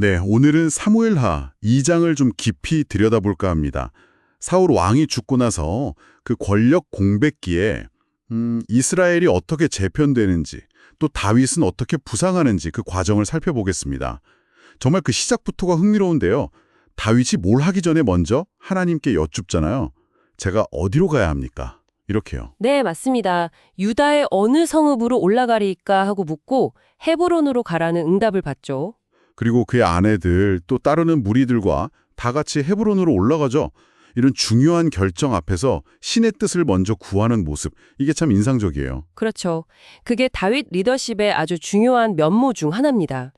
네, 오늘은 사무엘하 2장을 좀 깊이 들여다볼까 합니다. 사울 왕이 죽고 나서 그 권력 공백기에 음, 이스라엘이 어떻게 재편되는지 또 다윗은 어떻게 부상하는지 그 과정을 살펴보겠습니다. 정말 그 시작부터가 흥미로운데요. 다윗이 뭘 하기 전에 먼저 하나님께 여쭙잖아요. 제가 어디로 가야 합니까? 이렇게요. 네, 맞습니다. 유다의 어느 성읍으로 올라가리까 하고 묻고 헤브론으로 가라는 응답을 받죠. 그리고 그의 아내들 또 따르는 무리들과 다 같이 헤브론으로 올라가죠. 이런 중요한 결정 앞에서 신의 뜻을 먼저 구하는 모습, 이게 참 인상적이에요. 그렇죠. 그게 다윗 리더십의 아주 중요한 면모 중 하나입니다.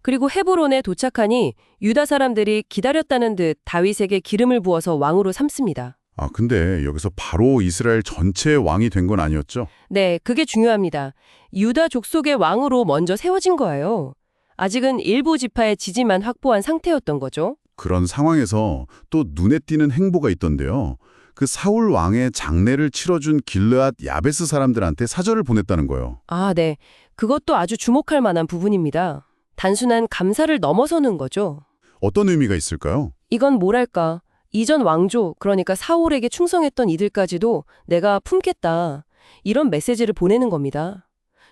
그리고 헤브론에 도착하니 유다 사람들이 기다렸다는 듯 다윗에게 기름을 부어서 왕으로 삼습니다. 아, 근데 여기서 바로 이스라엘 전체의 왕이 된 건 아니었죠? 네, 그게 중요합니다. 유다 족속의 왕으로 먼저 세워진 거예요. 아직은 일부 지파의 지지만 확보한 상태였던 거죠. 그런 상황에서 또 눈에 띄는 행보가 있던데요. 그 사울 왕의 장례를 치러준 길르앗 야베스 사람들한테 사절을 보냈다는 거예요. 아, 네. 그것도 아주 주목할 만한 부분입니다. 단순한 감사를 넘어서는 거죠. 어떤 의미가 있을까요? 이건 뭐랄까. 이전 왕조, 그러니까 사울에게 충성했던 이들까지도 내가 품겠다. 이런 메시지를 보내는 겁니다.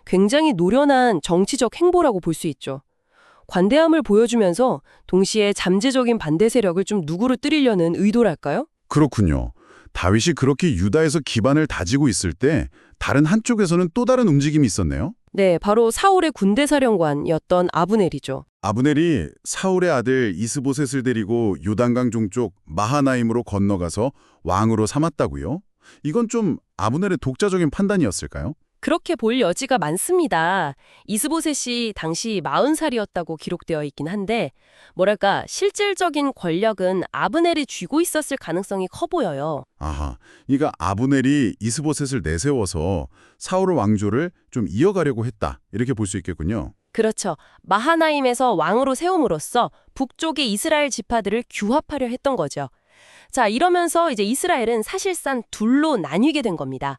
굉장히 노련한 정치적 행보라고 볼 수 있죠. 관대함을 보여주면서 동시에 잠재적인 반대 세력을 좀 누구로 뜨리려는 의도랄까요? 그렇군요. 다윗이 그렇게 유다에서 기반을 다지고 있을 때 다른 한쪽에서는 또 다른 움직임이 있었네요. 네, 바로 사울의 군대 사령관이었던 아브넬이죠. 아브넬이 사울의 아들 이스보셋을 데리고 요단강 종쪽 마하나임으로 건너가서 왕으로 삼았다고요? 이건 좀 아브넬의 독자적인 판단이었을까요? 그렇게 볼 여지가 많습니다. 이스보셋이 당시 40살이었다고 기록되어 있긴 한데 뭐랄까 실질적인 권력은 아브넬이 쥐고 있었을 가능성이 커 보여요. 아하, 그러니까 아브넬이 이스보셋을 내세워서 사울 왕조를 좀 이어가려고 했다. 이렇게 볼 수 있겠군요. 그렇죠. 마하나임에서 왕으로 세움으로써 북쪽의 이스라엘 지파들을 규합하려 했던 거죠. 자, 이러면서 이제 이스라엘은 사실상 둘로 나뉘게 된 겁니다.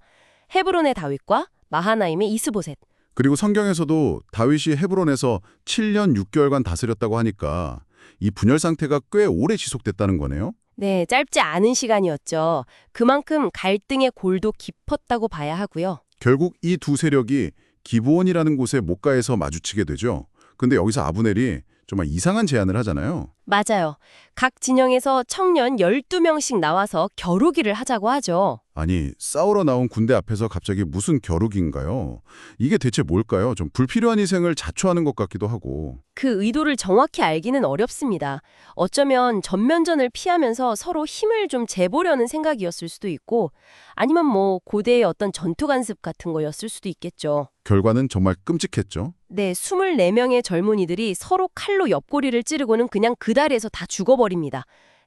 헤브론의 다윗과 마하나임의 이스보셋. 그리고 성경에서도 다윗이 헤브론에서 7년 6개월간 다스렸다고 하니까 이 분열 상태가 꽤 오래 지속됐다는 거네요. 네, 짧지 않은 시간이었죠. 그만큼 갈등의 골도 깊었다고 봐야 하고요. 결국 이 두 세력이 기브온이라는 곳에 못가에서 마주치게 되죠. 근데 여기서 아브넬이 정말 이상한 제안을 하잖아요. 맞아요. 각 진영에서 청년 12명씩 나와서 겨루기를 하자고 하죠. 아니, 싸우러 나온 군대 앞에서 갑자기 무슨 겨루기인가요? 이게 대체 뭘까요? 좀 불필요한 희생을 자초하는 것 같기도 하고. 그 의도를 정확히 알기는 어렵습니다. 어쩌면 전면전을 피하면서 서로 힘을 좀 재보려는 생각이었을 수도 있고 아니면 뭐 고대의 어떤 전투 간습 같은 거였을 수도 있겠죠. 결과는 정말 끔찍했죠. 네, 24명의 젊은이들이 서로 칼로 옆구리를 찌르고는 그냥 그 다리에서 다 죽어버립니다.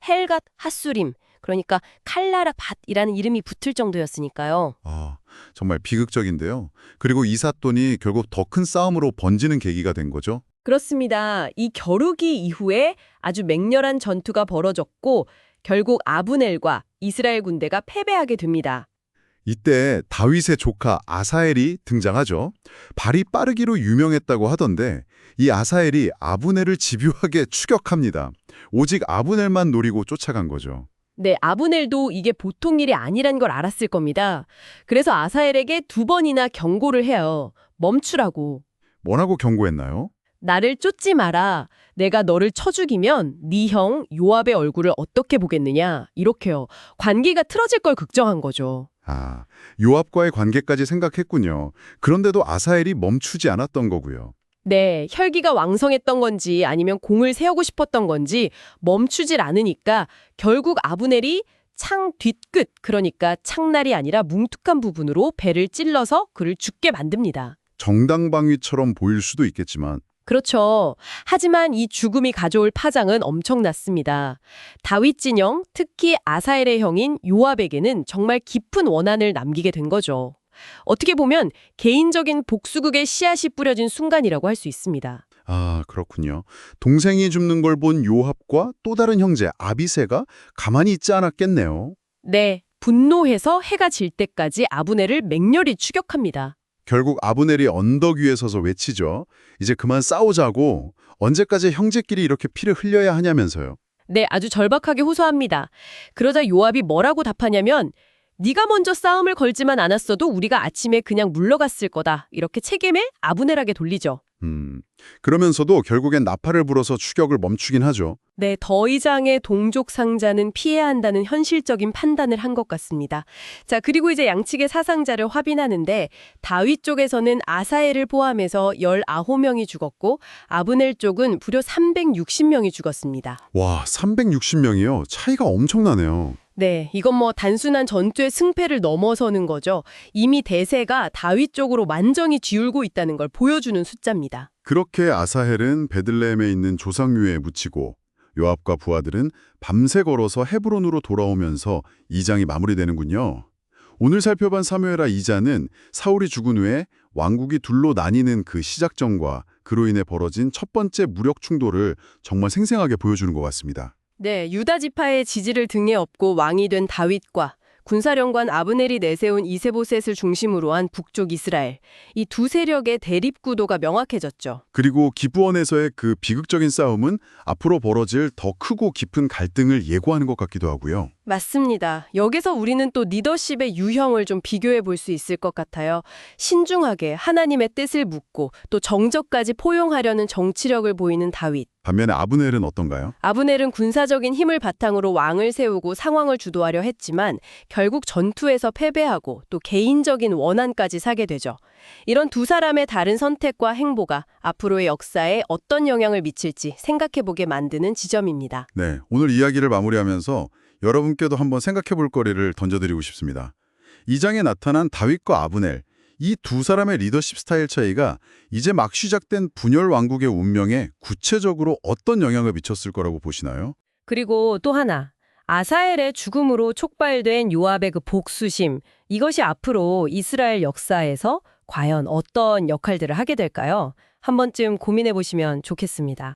헬갓 핫수림, 그러니까 칼나라 밭이라는 이름이 붙을 정도였으니까요. 아, 정말 비극적인데요. 그리고 이 사건이 결국 더 큰 싸움으로 번지는 계기가 된 거죠. 그렇습니다. 이 겨루기 이후에 아주 맹렬한 전투가 벌어졌고 결국 아브넬과 이스라엘 군대가 패배하게 됩니다. 이때 다윗의 조카 아사엘이 등장하죠. 발이 빠르기로 유명했다고 하던데 이 아사엘이 아브넬을 집요하게 추격합니다. 오직 아브넬만 노리고 쫓아간 거죠. 네, 아브넬도 이게 보통 일이 아니란 걸 알았을 겁니다. 그래서 아사엘에게 두 번이나 경고를 해요. 멈추라고. 뭐라고 경고했나요? 나를 쫓지 마라. 내가 너를 쳐 죽이면 네 형 요압의 얼굴을 어떻게 보겠느냐. 이렇게요. 관계가 틀어질 걸 걱정한 거죠. 아, 요압과의 관계까지 생각했군요. 그런데도 아사엘이 멈추지 않았던 거고요. 네, 혈기가 왕성했던 건지 아니면 공을 세우고 싶었던 건지 멈추질 않으니까 결국 아브넬이 창 뒷끝, 그러니까 창날이 아니라 뭉툭한 부분으로 배를 찔러서 그를 죽게 만듭니다. 정당방위처럼 보일 수도 있겠지만 그렇죠. 하지만 이 죽음이 가져올 파장은 엄청났습니다. 다윗 진영, 특히 아사엘의 형인 요압에게는 정말 깊은 원한을 남기게 된 거죠. 어떻게 보면 개인적인 복수극의 씨앗이 뿌려진 순간이라고 할 수 있습니다. 아, 그렇군요. 동생이 죽는 걸 본 요압과 또 다른 형제 아비세가 가만히 있지 않았겠네요. 네, 분노해서 해가 질 때까지 아브넬을 맹렬히 추격합니다. 결국 아브넬이 언덕 위에 서서 외치죠. 이제 그만 싸우자고 언제까지 형제끼리 이렇게 피를 흘려야 하냐면서요. 네, 아주 절박하게 호소합니다. 그러자 요압이 뭐라고 답하냐면 네가 먼저 싸움을 걸지만 않았어도 우리가 아침에 그냥 물러갔을 거다. 이렇게 책임에 아부넬하게 돌리죠. 음, 그러면서도 결국엔 나팔을 불어서 추격을 멈추긴 하죠. 네, 더 이상의 동족 상자는 피해야 한다는 현실적인 판단을 한 것 같습니다. 자, 그리고 이제 양측의 사상자를 확인하는데 다윗 쪽에서는 아사엘을 포함해서 19명이 죽었고 아브넬 쪽은 무려 360명이 죽었습니다. 와, 360명이요. 차이가 엄청나네요. 네, 이건 뭐 단순한 전투의 승패를 넘어서는 거죠. 이미 대세가 다윗 쪽으로 완전히 기울고 있다는 걸 보여주는 숫자입니다. 그렇게 아사헬은 베들레헴에 있는 조상유에 묻히고 요압과 부하들은 밤새 걸어서 헤브론으로 돌아오면서 2장이 마무리되는군요. 오늘 살펴본 사무엘하 2장은 사울이 죽은 후에 왕국이 둘로 나뉘는 그 시작점과 그로 인해 벌어진 첫 번째 무력 충돌을 정말 생생하게 보여주는 것 같습니다. 네, 유다 지파의 지지를 등에 업고 왕이 된 다윗과 군사령관 아브넬이 내세운 이세보셋을 중심으로 한 북쪽 이스라엘. 이 두 세력의 대립 구도가 명확해졌죠. 그리고 기부원에서의 그 비극적인 싸움은 앞으로 벌어질 더 크고 깊은 갈등을 예고하는 것 같기도 하고요. 맞습니다. 여기서 우리는 또 리더십의 유형을 좀 비교해 볼 수 있을 것 같아요. 신중하게 하나님의 뜻을 묻고 또 정적까지 포용하려는 정치력을 보이는 다윗. 반면에 아브넬은 어떤가요? 아브넬은 군사적인 힘을 바탕으로 왕을 세우고 상황을 주도하려 했지만 결국 전투에서 패배하고 또 개인적인 원한까지 사게 되죠. 이런 두 사람의 다른 선택과 행보가 앞으로의 역사에 어떤 영향을 미칠지 생각해보게 만드는 지점입니다. 네, 오늘 이야기를 마무리하면서 여러분께도 한번 생각해 볼 거리를 던져드리고 싶습니다. 이 장에 나타난 다윗과 아브넬, 이 두 사람의 리더십 스타일 차이가 이제 막 시작된 분열 왕국의 운명에 구체적으로 어떤 영향을 미쳤을 거라고 보시나요? 그리고 또 하나. 아사엘의 죽음으로 촉발된 요압의 그 복수심. 이것이 앞으로 이스라엘 역사에서 과연 어떤 역할들을 하게 될까요? 한 번쯤 고민해 보시면 좋겠습니다.